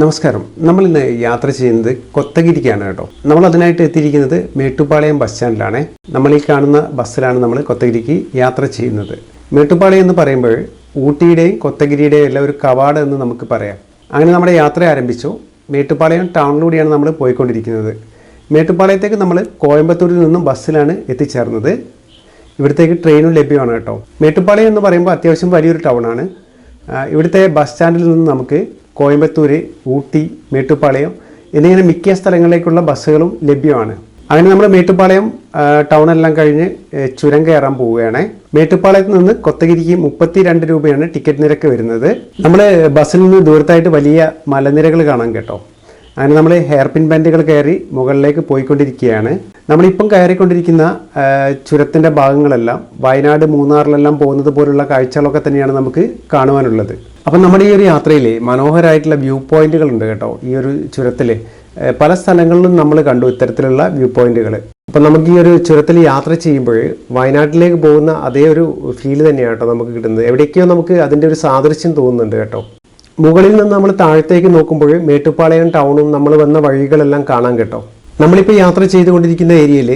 നമസ്കാരം. നമ്മൾ ഇന്ന് യാത്ര ചെയ്യുന്നത് കൊത്തഗിരിക്കാണ് കേട്ടോ. നമ്മൾ അതിനായിട്ട് എത്തിയിരിക്കുന്നത് മേട്ടുപ്പാളയം ബസ് സ്റ്റാൻഡിലാണ് നമ്മൾ ഈ കാണുന്ന ബസ്സിലാണ് നമ്മൾ കൊത്തഗിരിക്ക് യാത്ര ചെയ്യുന്നത്. മേട്ടുപ്പാളയം എന്ന് പറയുമ്പോൾ ഊട്ടിയുടെയും കൊത്തഗിരിയുടെയും എല്ലാം ഒരു കവാട് എന്ന് നമുക്ക് പറയാം. അങ്ങനെ നമ്മുടെ യാത്ര ആരംഭിച്ചു. മേട്ടുപ്പാളയം ടൗണിലൂടെയാണ് നമ്മൾ പോയിക്കൊണ്ടിരിക്കുന്നത്. മേട്ടുപ്പാളയത്തേക്ക് നമ്മൾ കോയമ്പത്തൂരിൽ നിന്നും ബസ്സിലാണ് എത്തിച്ചേർന്നത്. ഇവിടത്തേക്ക് ട്രെയിനും ലഭ്യമാണ് കേട്ടോ. മേട്ടുപ്പാളയം എന്ന് പറയുമ്പോൾ അത്യാവശ്യം വലിയൊരു ടൗണാണ് ഇവിടുത്തെ ബസ് സ്റ്റാൻഡിൽ നിന്ന് നമുക്ക് കോയമ്പത്തൂർ ഊട്ടി മേട്ടുപ്പാളയം എന്നിങ്ങനെ മിക്ക സ്ഥലങ്ങളിലേക്കുള്ള ബസ്സുകളും ലഭ്യമാണ്. അങ്ങനെ നമ്മൾ മേട്ടുപ്പാളയം ടൗണെല്ലാം കഴിഞ്ഞ് ചുരം കയറാൻ പോവുകയാണ്. മേട്ടുപ്പാളയത്ത് നിന്ന് കൊത്തഗിരിക്ക് മുപ്പത്തി രണ്ട് രൂപയാണ് ടിക്കറ്റ് നിരക്ക് വരുന്നത്. നമ്മൾ ബസ്സിൽ നിന്ന് ദൂരത്തായിട്ട് വലിയ മലനിരകൾ കാണാൻ കേട്ടോ. അങ്ങനെ നമ്മൾ ഹെയർ പിൻ ബാൻഡുകൾ കയറി മുകളിലേക്ക് പോയിക്കൊണ്ടിരിക്കുകയാണ്. നമ്മളിപ്പം കയറിക്കൊണ്ടിരിക്കുന്ന ചുരത്തിന്റെ ഭാഗങ്ങളെല്ലാം വയനാട് മൂന്നാറിലെല്ലാം പോകുന്നത് പോലുള്ള കാഴ്ചകളൊക്കെ തന്നെയാണ് നമുക്ക് കാണുവാനുള്ളത്. അപ്പം നമ്മുടെ ഈ ഒരു യാത്രയിൽ മനോഹരമായിട്ടുള്ള വ്യൂ പോയിന്റുകൾ ഉണ്ട് കേട്ടോ ഈ ഒരു ചുരത്തിൽ പല സ്ഥലങ്ങളിലും നമ്മൾ കണ്ടു ഇത്തരത്തിലുള്ള വ്യൂ പോയിന്റുകൾ അപ്പം നമുക്ക് ഈ ഒരു ചുരത്തിൽ യാത്ര ചെയ്യുമ്പോൾ വയനാട്ടിലേക്ക് പോകുന്ന അതേ ഒരു ഫീൽ തന്നെയാണ് കേട്ടോ നമുക്ക് കിട്ടുന്നത്. എവിടേക്കോ നമുക്ക് അതിന്റെ ഒരു സാദൃശ്യം തോന്നുന്നുണ്ട് കേട്ടോ. മുകളിൽ നിന്ന് നമ്മൾ താഴത്തേക്ക് നോക്കുമ്പോൾ മേട്ടുപ്പാളയം ടൗണും നമ്മൾ വന്ന വഴികളെല്ലാം കാണാൻ കേട്ടോ. നമ്മളിപ്പോൾ യാത്ര ചെയ്തുകൊണ്ടിരിക്കുന്ന ഏരിയയിൽ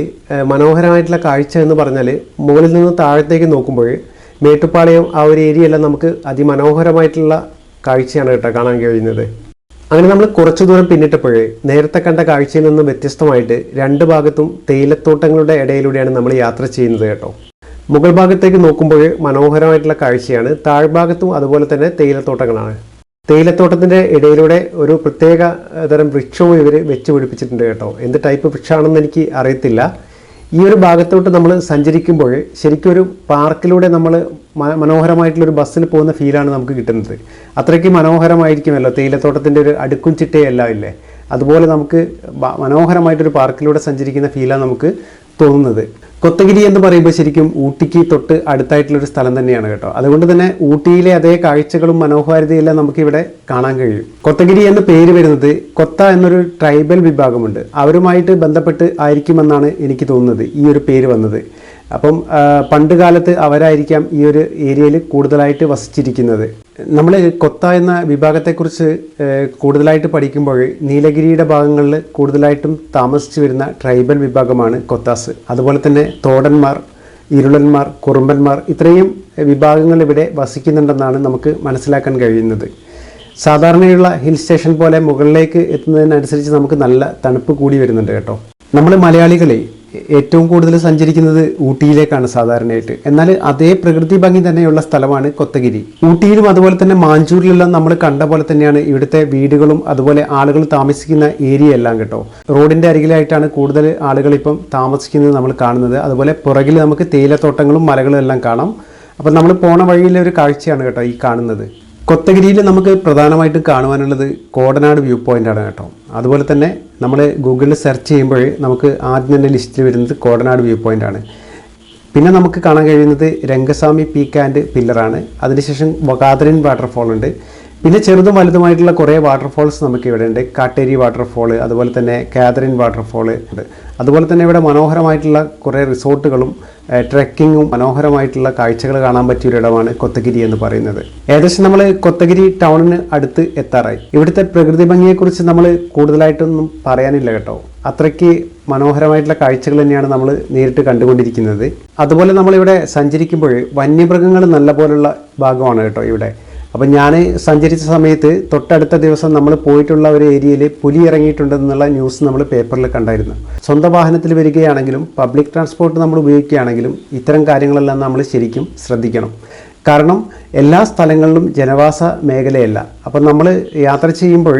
മനോഹരമായിട്ടുള്ള കാഴ്ച എന്ന് പറഞ്ഞാൽ മുകളിൽ നിന്ന് താഴത്തേക്ക് നോക്കുമ്പോൾ മേട്ടുപ്പാളയം ആ ഒരു ഏരിയയെല്ലാം നമുക്ക് അതിമനോഹരമായിട്ടുള്ള കാഴ്ചയാണ് കേട്ടോ കാണാൻ കഴിയുന്നത്. അങ്ങനെ നമ്മൾ കുറച്ചു ദൂരം പിന്നിട്ടപ്പോഴേ നേരത്തെ കണ്ട കാഴ്ചയിൽ നിന്ന് വ്യത്യസ്തമായിട്ട് രണ്ട് ഭാഗത്തും തേയിലത്തോട്ടങ്ങളുടെ ഇടയിലൂടെയാണ് നമ്മൾ യാത്ര ചെയ്യുന്നത് കേട്ടോ. മുകൾ ഭാഗത്തേക്ക് നോക്കുമ്പോൾ മനോഹരമായിട്ടുള്ള കാഴ്ചയാണ് താഴ്ഭാഗത്തും അതുപോലെ തന്നെ തേയിലത്തോട്ടങ്ങളാണ്. തേയിലത്തോട്ടത്തിന്റെ ഇടയിലൂടെ ഒരു പ്രത്യേക തരം വൃക്ഷവും ഇവർ വെച്ച് പിടിപ്പിച്ചിട്ടുണ്ട് കേട്ടോ. എന്ത് ടൈപ്പ് വൃക്ഷമാണെന്ന് എനിക്ക് അറിയത്തില്ല. ഈ ഒരു ഭാഗത്തോട്ട് നമ്മൾ സഞ്ചരിക്കുമ്പോൾ ശരിക്കും ഒരു പാർക്കിലൂടെ നമ്മൾ മനോഹരമായിട്ടുള്ളൊരു ബസ്സിൽ പോകുന്ന ഫീലാണ് നമുക്ക് കിട്ടുന്നത്. അത്രയ്ക്ക് മനോഹരമായിരിക്കുമല്ലോ തേയിലത്തോട്ടത്തിന്റെ ഒരു അടുക്കും ചിട്ടയല്ല ഇല്ലേ? അതുപോലെ നമുക്ക് മനോഹരമായിട്ടൊരു പാർക്കിലൂടെ സഞ്ചരിക്കുന്ന ഫീലാണ് നമുക്ക് തോന്നുന്നത്. കൊത്തഗിരി എന്ന് പറയുമ്പോൾ ശരിക്കും ഊട്ടിക്ക് തൊട്ട് അടുത്തായിട്ടുള്ള ഒരു സ്ഥലം തന്നെയാണ് കേട്ടോ. അതുകൊണ്ട് തന്നെ ഊട്ടിയിലെ അതേ കാഴ്ചകളും മനോഹാരിതയെല്ലാം നമുക്കിവിടെ കാണാൻ കഴിയും. കൊത്തഗിരി എന്ന പേര് വരുന്നത് കൊത്ത എന്നൊരു ട്രൈബൽ വിഭാഗമുണ്ട്. അവരുമായിട്ട് ബന്ധപ്പെട്ട് ആയിരിക്കുമെന്നാണ് എനിക്ക് തോന്നുന്നത് ഈ ഒരു പേര് വന്നത്. അപ്പം പണ്ട് കാലത്ത് അവരായിരിക്കാം ഈ ഒരു ഏരിയയിൽ കൂടുതലായിട്ട് വസിച്ചിരിക്കുന്നത്. നമ്മൾ കൊത്ത എന്ന വിഭാഗത്തെക്കുറിച്ച് കൂടുതലായിട്ട് പഠിക്കുമ്പോൾ നീലഗിരിയുടെ ഭാഗങ്ങളിൽ കൂടുതലായിട്ടും താമസിച്ചു വരുന്ന ട്രൈബൽ വിഭാഗമാണ് കൊത്താസ്. അതുപോലെ തന്നെ തോടന്മാർ ഇരുളന്മാർ കുറുമ്പന്മാർ ഇത്രയും വിഭാഗങ്ങൾ ഇവിടെ വസിക്കുന്നുണ്ടെന്നാണ് നമുക്ക് മനസ്സിലാക്കാൻ കഴിയുന്നത്. സാധാരണയുള്ള ഹിൽ സ്റ്റേഷൻ പോലെ മുകളിലേക്ക് എത്തുന്നതിനനുസരിച്ച് നമുക്ക് നല്ല തണുപ്പ് കൂടി വരുന്നുണ്ട് കേട്ടോ. നമ്മൾ മലയാളികളെ ഏറ്റവും കൂടുതൽ സഞ്ചരിക്കുന്നത് ഊട്ടിയിലേക്കാണ് സാധാരണയായിട്ട്. എന്നാൽ അതേ പ്രകൃതി ഭംഗി തന്നെയുള്ള സ്ഥലമാണ് കൊത്തഗിരി. ഊട്ടിയിലും അതുപോലെ തന്നെ മാഞ്ചൂരിലെല്ലാം നമ്മൾ കണ്ട പോലെ തന്നെയാണ് ഇവിടുത്തെ വീടുകളും അതുപോലെ ആളുകൾ താമസിക്കുന്ന ഏരിയ എല്ലാം കേട്ടോ. റോഡിന്റെ അരികിലായിട്ടാണ് കൂടുതൽ ആളുകൾ ഇപ്പം താമസിക്കുന്നത് നമ്മൾ കാണുന്നത്. അതുപോലെ പുറകിൽ നമുക്ക് തേയിലത്തോട്ടങ്ങളും മലകളും എല്ലാം കാണാം. അപ്പം നമ്മൾ പോണ വഴിയിലെ ഒരു കാഴ്ചയാണ് കേട്ടോ ഈ കാണുന്നത്. കൊത്തഗിരിയിൽ നമുക്ക് പ്രധാനമായിട്ടും കാണുവാനുള്ളത് കോടനാട് വ്യൂ പോയിന്റ് ആണ് കേട്ടോ. അതുപോലെ തന്നെ നമ്മൾ ഗൂഗിളിൽ സെർച്ച് ചെയ്യുമ്പോൾ നമുക്ക് ആദ്യം തന്നെ ലിസ്റ്റിൽ വരുന്നത് കോടനാട് വ്യൂ പോയിന്റ് ആണ്. പിന്നെ നമുക്ക് കാണാൻ കഴിയുന്നത് രംഗസ്വാമി പീക്ക് ആൻഡ് പില്ലറാണ് അതിനുശേഷം വകാതരൻ വാട്ടർഫോൾ ഉണ്ട്. പിന്നെ ചെറുതും വലുതുമായിട്ടുള്ള കുറേ വാട്ടർഫോൾസ് നമുക്ക് ഇവിടെ ഉണ്ട് കാട്ടേരി വാട്ടർഫോൾ അതുപോലെ തന്നെ കാതറിൻ വാട്ടർഫോൾ ഉണ്ട്. അതുപോലെ തന്നെ ഇവിടെ മനോഹരമായിട്ടുള്ള കുറേ റിസോർട്ടുകളും ട്രെക്കിങ്ങും മനോഹരമായിട്ടുള്ള കാഴ്ചകൾ കാണാൻ പറ്റിയ ഒരു ഇടമാണ് കൊത്തഗിരി എന്ന് പറയുന്നത്. ഏകദേശം നമ്മൾ കൊത്തഗിരി ടൗണിന് അടുത്ത് എത്താറായി. ഇവിടുത്തെ പ്രകൃതി ഭംഗിയെക്കുറിച്ച് നമ്മൾ കൂടുതലായിട്ടൊന്നും പറയാനില്ല കേട്ടോ. അത്രയ്ക്ക് മനോഹരമായിട്ടുള്ള കാഴ്ചകൾ തന്നെയാണ് നമ്മൾ നേരിട്ട് കണ്ടുകൊണ്ടിരിക്കുന്നത്. അതുപോലെ നമ്മളിവിടെ സഞ്ചരിക്കുമ്പോൾ വന്യമൃഗങ്ങൾ നല്ല പോലുള്ള ഭാഗമാണ് കേട്ടോ ഇവിടെ. അപ്പം ഞാൻ സഞ്ചരിച്ച സമയത്ത് തൊട്ടടുത്ത ദിവസം നമ്മൾ പോയിട്ടുള്ള ഒരു ഏരിയയിൽ പുലി ഇറങ്ങിയിട്ടുണ്ടെന്നുള്ള ന്യൂസ് നമ്മൾ പേപ്പറിൽ കണ്ടായിരുന്നു. സ്വന്തം വാഹനത്തിൽ വരികയാണെങ്കിലും പബ്ലിക് ട്രാൻസ്പോർട്ട് നമ്മൾ ഉപയോഗിക്കുകയാണെങ്കിലും ഇത്തരം കാര്യങ്ങളെല്ലാം നമ്മൾ ശരിക്കും ശ്രദ്ധിക്കണം. കാരണം എല്ലാ സ്ഥലങ്ങളിലും ജനവാസ മേഖലയല്ല. അപ്പം നമ്മൾ യാത്ര ചെയ്യുമ്പോൾ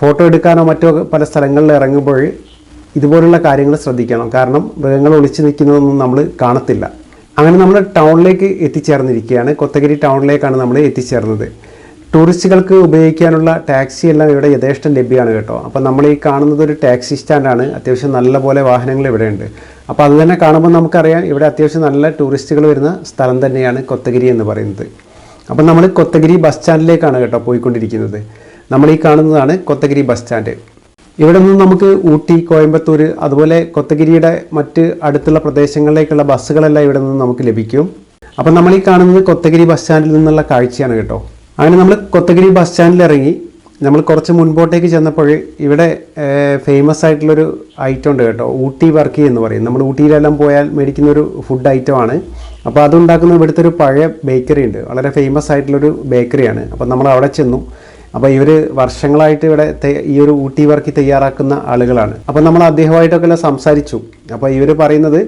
ഫോട്ടോ എടുക്കാനോ മറ്റോ പല സ്ഥലങ്ങളിൽ ഇറങ്ങുമ്പോൾ ഇതുപോലുള്ള കാര്യങ്ങൾ ശ്രദ്ധിക്കണം. കാരണം മൃഗങ്ങൾ ഒളിച്ചു നിൽക്കുന്നതൊന്നും നമ്മൾ കാണത്തില്ല. അങ്ങനെ നമ്മൾ ടൗണിലേക്ക് എത്തിച്ചേർന്നിരിക്കുകയാണ്. കൊത്തഗിരി ടൗണിലേക്കാണ് നമ്മൾ എത്തിച്ചേർന്നത്. ടൂറിസ്റ്റുകൾക്ക് ഉപയോഗിക്കാനുള്ള ടാക്സി എല്ലാം ഇവിടെ യഥേഷ്ടം ലഭ്യമാണ് കേട്ടോ. അപ്പോൾ നമ്മൾ ഈ കാണുന്നത് ഒരു ടാക്സി സ്റ്റാൻഡാണ്. അത്യാവശ്യം നല്ല പോലെ വാഹനങ്ങൾ ഇവിടെയുണ്ട് അപ്പോൾ അത് തന്നെ കാണുമ്പോൾ നമുക്കറിയാം ഇവിടെ അത്യാവശ്യം നല്ല ടൂറിസ്റ്റുകൾ വരുന്ന സ്ഥലം തന്നെയാണ് കൊത്തഗിരി എന്ന് പറയുന്നത്. അപ്പോൾ നമ്മൾ കൊത്തഗിരി ബസ് സ്റ്റാൻഡിലേക്കാണ് കേട്ടോ പോയിക്കൊണ്ടിരിക്കുന്നത്. നമ്മൾ ഈ കാണുന്നതാണ് കൊത്തഗിരി ബസ് സ്റ്റാൻഡ്. ഇവിടെ നിന്ന് നമുക്ക് ഊട്ടി കോയമ്പത്തൂർ അതുപോലെ കൊത്തഗിരിയുടെ മറ്റ് അടുത്തുള്ള പ്രദേശങ്ങളിലേക്കുള്ള ബസ്സുകളെല്ലാം ഇവിടെ നിന്ന് നമുക്ക് ലഭിക്കും. അപ്പം നമ്മൾ ഈ കാണുന്നത് കൊത്തഗിരി ബസ് സ്റ്റാൻഡിൽ നിന്നുള്ള കാഴ്ചയാണ് കേട്ടോ. അങ്ങനെ നമ്മൾ കൊത്തഗിരി ബസ് സ്റ്റാൻഡിൽ ഇറങ്ങി. നമ്മൾ കുറച്ച് മുൻപോട്ടേക്ക് ചെന്നപ്പോൾ ഇവിടെ ഫേമസ് ആയിട്ടുള്ളൊരു ഐറ്റം ഉണ്ട് കേട്ടോ. ഊട്ടി വർക്കി എന്ന് പറയും. നമ്മൾ ഊട്ടിയിലെല്ലാം പോയാൽ മേടിക്കുന്ന ഒരു ഫുഡ് ഐറ്റം ആണ്. അപ്പോൾ അതുണ്ടാക്കുന്ന ഇവിടുത്തെ ഒരു പഴയ ബേക്കറി ഉണ്ട്. വളരെ ഫേമസ് ആയിട്ടുള്ളൊരു ബേക്കറിയാണ് അപ്പോൾ നമ്മൾ അവിടെ ചെന്നു. അപ്പോൾ ഇവർ വർഷങ്ങളായിട്ട് ഇവിടെ ഈ ഒരു ഊട്ടി വർക്കി തയ്യാറാക്കുന്ന ആളുകളാണ്. അപ്പോൾ നമ്മൾ അദ്ദേഹമായിട്ടൊക്കെ സംസാരിച്ചു. അപ്പോൾ ഇവർ പറയുന്നത്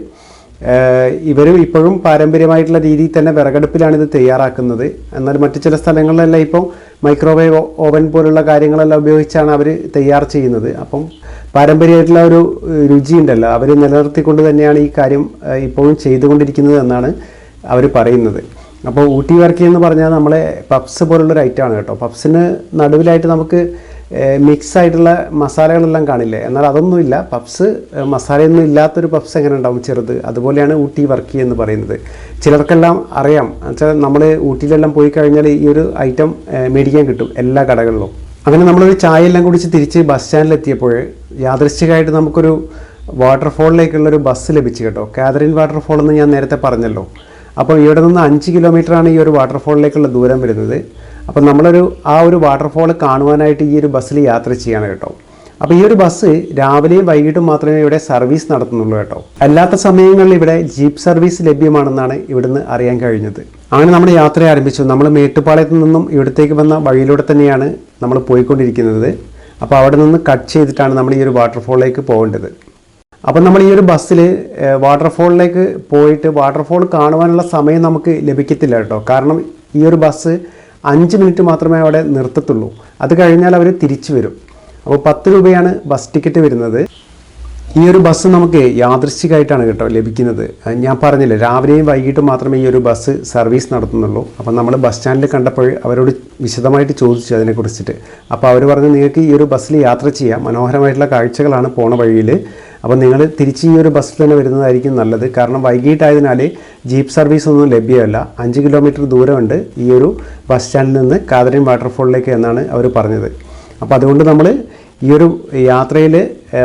ഇവർ ഇപ്പോഴും പാരമ്പര്യമായിട്ടുള്ള രീതിയിൽ തന്നെ വിറകടുപ്പിലാണ് ഇത് തയ്യാറാക്കുന്നത്. എന്നാൽ മറ്റു ചില സ്ഥലങ്ങളിലെല്ലാം ഇപ്പോൾ മൈക്രോവേവ് ഓവൻ പോലുള്ള കാര്യങ്ങളെല്ലാം ഉപയോഗിച്ചാണ് അവർ തയ്യാർ ചെയ്യുന്നത്. അപ്പം പാരമ്പര്യമായിട്ടുള്ള ഒരു രുചി രുചിയുണ്ടല്ലോ. അവർ നിലനിർത്തിക്കൊണ്ട് തന്നെയാണ് ഈ കാര്യം ഇപ്പോഴും ചെയ്തുകൊണ്ടിരിക്കുന്നത് എന്നാണ് അവർ പറയുന്നത്. അപ്പോൾ ഊട്ടി വർക്കി എന്ന് പറഞ്ഞാൽ നമ്മളെ പപ്സ് പോലുള്ളൊരു ആണ് കേട്ടോ. പപ്സിന് നടുവിലായിട്ട് നമുക്ക് മിക്സ് ആയിട്ടുള്ള മസാലകളെല്ലാം കാണില്ലേ? എന്നാൽ അതൊന്നുമില്ല പപ്സ് മസാലയൊന്നും ഇല്ലാത്തൊരു പപ്സ് എങ്ങനെ ഉണ്ടാവും ചെറുത്? അതുപോലെയാണ് ഊട്ടി വർക്കി എന്ന് പറയുന്നത്. ചിലർക്കെല്ലാം അറിയാം. എന്നുവെച്ചാൽ നമ്മൾ ഊട്ടിയിലെല്ലാം പോയി കഴിഞ്ഞാൽ ഈ ഒരു ഐറ്റം മേടിക്കാൻ കിട്ടും എല്ലാ കടകളിലും. അങ്ങനെ നമ്മളൊരു ചായ എല്ലാം കുടിച്ച് തിരിച്ച് ബസ് സ്റ്റാൻഡിലെത്തിയപ്പോൾ യാദൃശ്ചികമായിട്ട് നമുക്കൊരു വാട്ടർഫോളിലേക്കുള്ളൊരു ബസ് ലഭിച്ചു കേട്ടോ. കാതറിൻ വാട്ടർഫോൾ എന്ന് ഞാൻ നേരത്തെ പറഞ്ഞല്ലോ. അപ്പോൾ ഇവിടെ നിന്ന് അഞ്ച് കിലോമീറ്ററാണ് ഈ ഒരു വാട്ടർഫോളിലേക്കുള്ള ദൂരം വരുന്നത്. അപ്പോൾ നമ്മളൊരു ആ ഒരു വാട്ടർഫോൾ കാണുവാനായിട്ട് ഈ ഒരു ബസ്സിൽ യാത്ര ചെയ്യാണ് കേട്ടോ. അപ്പോൾ ഈ ഒരു ബസ് രാവിലെയും വൈകിട്ടും മാത്രമേ ഇവിടെ സർവീസ് നടത്തുന്നുള്ളൂ കേട്ടോ. അല്ലാത്ത സമയങ്ങളിൽ ഇവിടെ ജീപ്പ് സർവീസ് ലഭ്യമാണെന്നാണ് ഇവിടുന്ന് അറിയാൻ കഴിഞ്ഞത്. അങ്ങനെ നമ്മൾ യാത്ര ആരംഭിച്ചു. നമ്മൾ മേട്ടുപ്പാളയത്ത് നിന്നും ഇവിടത്തേക്ക് വന്ന വഴിയിലൂടെ തന്നെയാണ് നമ്മൾ പോയിക്കൊണ്ടിരിക്കുന്നത്. അപ്പോൾ അവിടെ നിന്ന് കട്ട് ചെയ്തിട്ടാണ് നമ്മൾ ഈ ഒരു വാട്ടർഫോളിലേക്ക് പോകേണ്ടത്. അപ്പം നമ്മൾ ഈ ഒരു ബസ്സിൽ വാട്ടർഫോളിലേക്ക് പോയിട്ട് വാട്ടർഫോൾ കാണുവാനുള്ള സമയം നമുക്ക് ലഭിക്കത്തില്ല കേട്ടോ. കാരണം ഈ ഒരു ബസ് അഞ്ച് മിനിറ്റ് മാത്രമേ അവിടെ നിർത്തത്തുള്ളൂ. അത് കഴിഞ്ഞാൽ അവർ തിരിച്ചു വരും. അപ്പോൾ പത്ത് രൂപയാണ് ബസ് ടിക്കറ്റ് വരുന്നത്. ഈ ഒരു ബസ് നമുക്ക് യാദൃശ്ചികമായിട്ടാണ് കേട്ടോ ലഭിക്കുന്നത്. ഞാൻ പറഞ്ഞില്ല രാവിലെയും വൈകിട്ടും മാത്രമേ ഈ ഒരു ബസ് സർവീസ് നടത്തുന്നുള്ളൂ. അപ്പം നമ്മൾ ബസ് സ്റ്റാൻഡിൽ കണ്ടപ്പോൾ അവരോട് വിശദമായിട്ട് ചോദിച്ചു അതിനെക്കുറിച്ചിട്ട്. അപ്പോൾ അവർ പറഞ്ഞു നിങ്ങൾക്ക് ഈ ഒരു ബസ്സിൽ യാത്ര ചെയ്യാം. മനോഹരമായിട്ടുള്ള കാഴ്ചകളാണ് പോണ വഴിയിൽ. അപ്പോൾ നിങ്ങൾ തിരിച്ച് ഈ ഒരു ബസ്സിൽ തന്നെ വരുന്നതായിരിക്കും നല്ലത്. കാരണം വൈകിട്ടായതിനാൽ ജീപ്പ് സർവീസ് ഒന്നും ലഭ്യമല്ല. അഞ്ച് കിലോമീറ്റർ ദൂരമുണ്ട് ഈ ഒരു ബസ് സ്റ്റാൻഡിൽ നിന്ന് കാതറിൻ വാട്ടർഫോളിലേക്ക് എന്നാണ് അവർ പറഞ്ഞത്. അപ്പോൾ അതുകൊണ്ട് നമ്മൾ ഈ ഒരു യാത്രയിൽ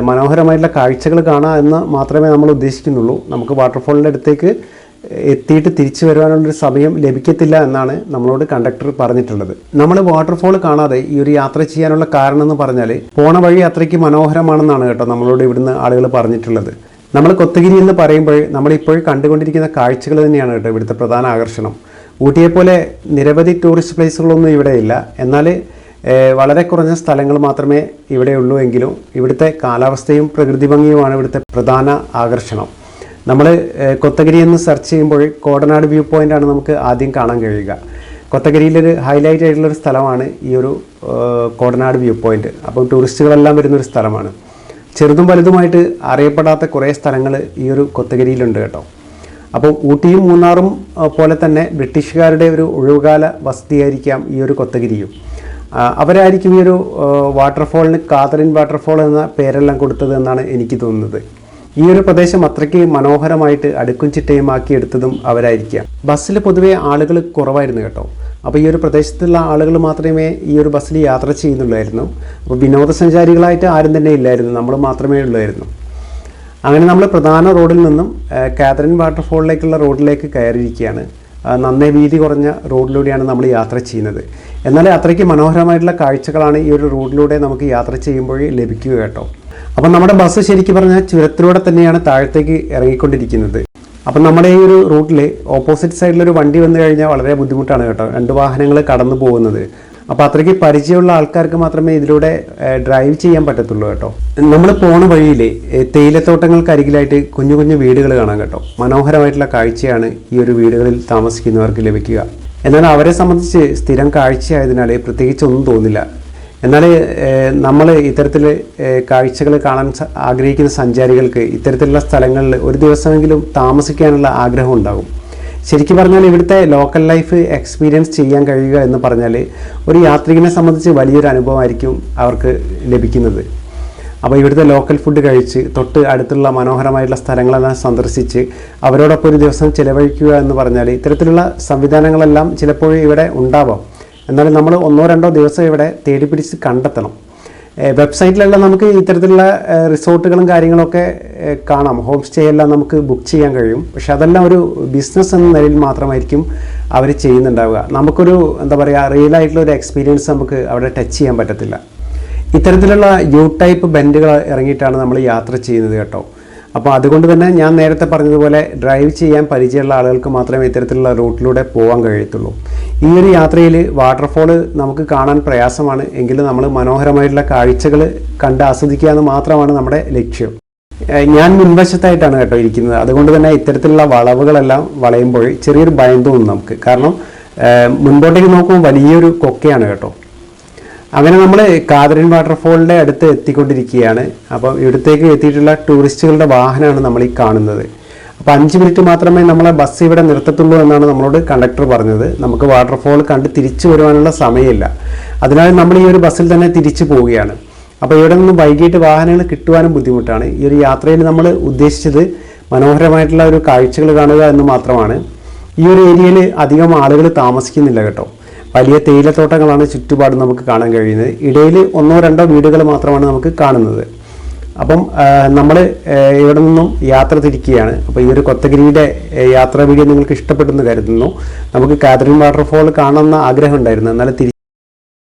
മനോഹരമായിട്ടുള്ള കാഴ്ചകൾ കാണുക എന്ന് മാത്രമേ നമ്മൾ ഉദ്ദേശിക്കുന്നുള്ളൂ. നമുക്ക് വാട്ടർഫോളിന്റെ അടുത്തേക്ക് എത്തിയിട്ട് തിരിച്ചു വരുവാനുള്ളൊരു സമയം ലഭിക്കത്തില്ല എന്നാണ് നമ്മളോട് കണ്ടക്ടർ പറഞ്ഞിട്ടുള്ളത്. നമ്മൾ വാട്ടർഫോൾ കാണാതെ ഈ ഒരു യാത്ര ചെയ്യാനുള്ള കാരണം എന്ന് പറഞ്ഞാൽ പോണ വഴി അത്രയ്ക്ക് മനോഹരമാണെന്നാണ് കേട്ടോ നമ്മളോട് ഇവിടുന്ന് ആളുകൾ പറഞ്ഞിട്ടുള്ളത്. നമ്മൾ കൊത്തഗിരി എന്ന് പറയുമ്പോൾ നമ്മളിപ്പോൾ കണ്ടുകൊണ്ടിരിക്കുന്ന കാഴ്ചകൾ തന്നെയാണ് കേട്ടോ ഇവിടുത്തെ പ്രധാന ആകർഷണം. ഊട്ടിയെ പോലെ നിരവധി ടൂറിസ്റ്റ് പ്ലേസുകളൊന്നും ഇവിടെ ഇല്ല. എന്നാൽ വളരെ കുറഞ്ഞ സ്ഥലങ്ങൾ മാത്രമേ ഇവിടെയുള്ളൂ എങ്കിലും ഇവിടുത്തെ കാലാവസ്ഥയും പ്രകൃതി ഭംഗിയുമാണ് ഇവിടുത്തെ പ്രധാന ആകർഷണം. നമ്മൾ കൊത്തഗിരി എന്ന് സെർച്ച് ചെയ്യുമ്പോൾ കോടനാട് വ്യൂ പോയിന്റ് ആണ് നമുക്ക് ആദ്യം കാണാൻ കഴിയുക. കൊത്തഗിരിയിലൊരു ഹൈലൈറ്റ് ആയിട്ടുള്ളൊരു സ്ഥലമാണ് ഈ ഒരു കോടനാട് വ്യൂ പോയിന്റ് അപ്പം ടൂറിസ്റ്റുകളെല്ലാം വരുന്നൊരു സ്ഥലമാണ്. ചെറുതും വലുതുമായിട്ട് അറിയപ്പെടാത്ത കുറേ സ്ഥലങ്ങൾ ഈ ഒരു കൊത്തഗിരിയിലുണ്ട് കേട്ടോ. അപ്പോൾ ഊട്ടിയും മൂന്നാറും പോലെ തന്നെ ബ്രിട്ടീഷുകാരുടെ ഒരു ഒഴിവുകാല വസതിയായിരിക്കാം ഈ ഒരു കൊത്തഗിരിയും. അവരായിരിക്കും ഈ ഒരു വാട്ടർഫോളിന് കാതറിൻ വാട്ടർഫോൾ എന്ന പേരെല്ലാം കൊടുത്തത് എന്നാണ് എനിക്ക് തോന്നുന്നത്. ഈ ഒരു പ്രദേശം അത്രയ്ക്ക് മനോഹരമായിട്ട് അടുക്കും ചിട്ടയുമാക്കി എടുത്തതും അവരായിരിക്കാം ബസ്സിൽ പൊതുവെ ആളുകൾ കുറവായിരുന്നു കേട്ടോ. അപ്പോൾ ഈ ഒരു പ്രദേശത്തുള്ള ആളുകൾ മാത്രമേ ഈ ഒരു ബസ്സിൽ യാത്ര ചെയ്യുന്നുള്ളായിരുന്നു. അപ്പോൾ വിനോദസഞ്ചാരികളായിട്ട് ആരും തന്നെ ഇല്ലായിരുന്നു. നമ്മൾ മാത്രമേ ഉള്ളായിരുന്നു. അങ്ങനെ നമ്മൾ പ്രധാന റോഡിൽ നിന്നും കാതറിൻ വാട്ടർഫോളിലേക്കുള്ള റോഡിലേക്ക് കയറിയിരിക്കുകയാണ്. നന്നേ വീതി കുറഞ്ഞ റോഡിലൂടെയാണ് നമ്മൾ യാത്ര ചെയ്യുന്നത്. എന്നാൽ അത്രയ്ക്ക് മനോഹരമായിട്ടുള്ള കാഴ്ചകളാണ് ഈ ഒരു റോഡിലൂടെ നമുക്ക് യാത്ര ചെയ്യുമ്പോൾ ലഭിക്കുക കേട്ടോ. അപ്പം നമ്മുടെ ബസ് ശരിക്കും പറഞ്ഞാൽ ചുരത്തിലൂടെ തന്നെയാണ് താഴത്തേക്ക് ഇറങ്ങിക്കൊണ്ടിരിക്കുന്നത്. അപ്പം നമ്മുടെ ഈ ഒരു റൂട്ടിൽ ഓപ്പോസിറ്റ് സൈഡിലൊരു വണ്ടി വന്നു കഴിഞ്ഞാൽ വളരെ ബുദ്ധിമുട്ടാണ് കേട്ടോ. രണ്ട് വാഹനങ്ങൾ കടന്നു പോകുന്നത്. അപ്പോൾ അത്രയ്ക്ക് പരിചയമുള്ള ആൾക്കാർക്ക് മാത്രമേ ഇതിലൂടെ ഡ്രൈവ് ചെയ്യാൻ പറ്റത്തുള്ളൂ കേട്ടോ. നമ്മൾ പോണ വഴിയിൽ തേയിലത്തോട്ടങ്ങൾക്ക് അരികിലായിട്ട് കുഞ്ഞു കുഞ്ഞു വീടുകൾ കാണാം കേട്ടോ. മനോഹരമായിട്ടുള്ള കാഴ്ചയാണ് ഈ ഒരു വീടുകളിൽ താമസിക്കുന്നവർക്ക് ലഭിക്കുക. എന്നാൽ അവരെ സംബന്ധിച്ച് സ്ഥിരം കാഴ്ചയായതിനാൽ പ്രത്യേകിച്ച് ഒന്നും തോന്നില്ല. എന്നാൽ നമ്മൾ ഇത്തരത്തിൽ കാഴ്ചകൾ കാണാൻ ആഗ്രഹിക്കുന്ന സഞ്ചാരികൾക്ക് ഇത്തരത്തിലുള്ള സ്ഥലങ്ങളിൽ ഒരു ദിവസമെങ്കിലും താമസിക്കാനുള്ള ആഗ്രഹം ഉണ്ടാകും. ശരിക്കും പറഞ്ഞാൽ ഇവിടുത്തെ ലോക്കൽ ലൈഫ് എക്സ്പീരിയൻസ് ചെയ്യാൻ കഴിയുക എന്ന് പറഞ്ഞാൽ ഒരു യാത്രികനെ സംബന്ധിച്ച് വലിയൊരു അനുഭവമായിരിക്കും അവർക്ക് ലഭിക്കുന്നത്. അപ്പോൾ ഇവിടുത്തെ ലോക്കൽ ഫുഡ് കഴിച്ച് തൊട്ട് അടുത്തുള്ള മനോഹരമായിട്ടുള്ള സ്ഥലങ്ങളെല്ലാം സന്ദർശിച്ച് അവരോടൊപ്പം ഒരു ദിവസം ചിലവഴിക്കുക എന്ന് പറഞ്ഞാൽ ഇത്തരത്തിലുള്ള സംവിധാനങ്ങളെല്ലാം ചിലപ്പോൾ ഇവിടെ ഉണ്ടാവാം. എന്നാലും നമ്മൾ ഒന്നോ രണ്ടോ ദിവസം ഇവിടെ തേടി പിടിച്ച് കണ്ടെത്തണം വെബ്സൈറ്റിലെല്ലാം നമുക്ക് ഇത്തരത്തിലുള്ള റിസോർട്ടുകളും കാര്യങ്ങളൊക്കെ കാണാം. ഹോം സ്റ്റേ എല്ലാം നമുക്ക് ബുക്ക് ചെയ്യാൻ കഴിയും. പക്ഷെ അതെല്ലാം ഒരു ബിസിനസ് എന്ന നിലയിൽ മാത്രമായിരിക്കും അവർ ചെയ്യുന്നുണ്ടാവുക. നമുക്കൊരു എന്താ പറയുക റിയൽ ആയിട്ടുള്ള ഒരു എക്സ്പീരിയൻസ് നമുക്ക് അവിടെ ടച്ച് ചെയ്യാൻ പറ്റത്തില്ല. ഇത്തരത്തിലുള്ള യു ടൈപ്പ് ബെൻഡുകൾ ഇറങ്ങിയിട്ടാണ് നമ്മൾ യാത്ര ചെയ്യുന്നത് കേട്ടോ. അപ്പോൾ അതുകൊണ്ട് തന്നെ ഞാൻ നേരത്തെ പറഞ്ഞതുപോലെ ഡ്രൈവ് ചെയ്യാൻ പരിചയമുള്ള ആളുകൾക്ക് മാത്രമേ ഇത്തരത്തിലുള്ള റൂട്ടിലൂടെ പോകാൻ കഴിയത്തുള്ളൂ. ഈ ഒരു യാത്രയിൽ വാട്ടർഫോൾ നമുക്ക് കാണാൻ പ്രയാസമാണ്. എങ്കിലും നമ്മൾ മനോഹരമായിട്ടുള്ള കാഴ്ചകൾ കണ്ട് ആസ്വദിക്കുക എന്ന് മാത്രമാണ് നമ്മുടെ ലക്ഷ്യം. ഞാൻ മുൻവശത്തായിട്ടാണ് കേട്ടോ ഇരിക്കുന്നത്. അതുകൊണ്ട് തന്നെ ഇത്തരത്തിലുള്ള വളവുകളെല്ലാം വളയുമ്പോൾ ചെറിയൊരു ഭയം തോന്നും നമുക്ക്. കാരണം മുൻപോട്ടേക്ക് നോക്കുമ്പോൾ വലിയൊരു കൊക്കയാണ് കേട്ടോ. അങ്ങനെ നമ്മൾ കാതറിൻ വാട്ടർഫോളിന്റെ അടുത്ത് എത്തിക്കൊണ്ടിരിക്കുകയാണ്. അപ്പം ഇവിടത്തേക്ക് എത്തിയിട്ടുള്ള ടൂറിസ്റ്റുകളുടെ വാഹനമാണ് നമ്മൾ ഈ കാണുന്നത്. അപ്പോൾ അഞ്ച് മിനിറ്റ് മാത്രമേ നമ്മളെ ബസ് ഇവിടെ നിർത്തത്തുള്ളൂ എന്നാണ് നമ്മളോട് കണ്ടക്ടർ പറഞ്ഞത്. നമുക്ക് വാട്ടർഫോൾ കണ്ട് തിരിച്ചു വരുവാനുള്ള സമയമില്ല. അതിനാൽ നമ്മൾ ഈ ഒരു ബസ്സിൽ തന്നെ തിരിച്ചു പോവുകയാണ്. അപ്പോൾ ഇവിടെ നിന്ന് വൈകിട്ട് വാഹനങ്ങൾ കിട്ടുവാനും ബുദ്ധിമുട്ടാണ്. ഈ ഒരു യാത്രയിൽ നമ്മൾ ഉദ്ദേശിച്ചത് മനോഹരമായിട്ടുള്ള ഒരു കാഴ്ചകൾ കാണുക എന്ന് മാത്രമാണ്. ഈ ഒരു ഏരിയയിൽ അധികം ആളുകൾ താമസിക്കുന്നില്ല കേട്ടോ. വലിയ തേയിലത്തോട്ടങ്ങളാണ് ചുറ്റുപാടും നമുക്ക് കാണാൻ കഴിയുന്നത്. ഇടയിൽ ഒന്നോ രണ്ടോ വീടുകൾ മാത്രമാണ് നമുക്ക് കാണുന്നത്. അപ്പം നമ്മൾ ഇവിടെ നിന്നും യാത്ര തിരിക്കുകയാണ്. അപ്പോൾ ഈ ഒരു കൊത്തഗിരിയുടെ യാത്രാ വീഡിയോ നിങ്ങൾക്ക് ഇഷ്ടപ്പെട്ടെന്ന് കരുതുന്നു. നമുക്ക് കാതറിൻ വാട്ടർഫോൾ കാണണമെന്ന ആഗ്രഹം ഉണ്ടായിരുന്നു. എന്നാൽ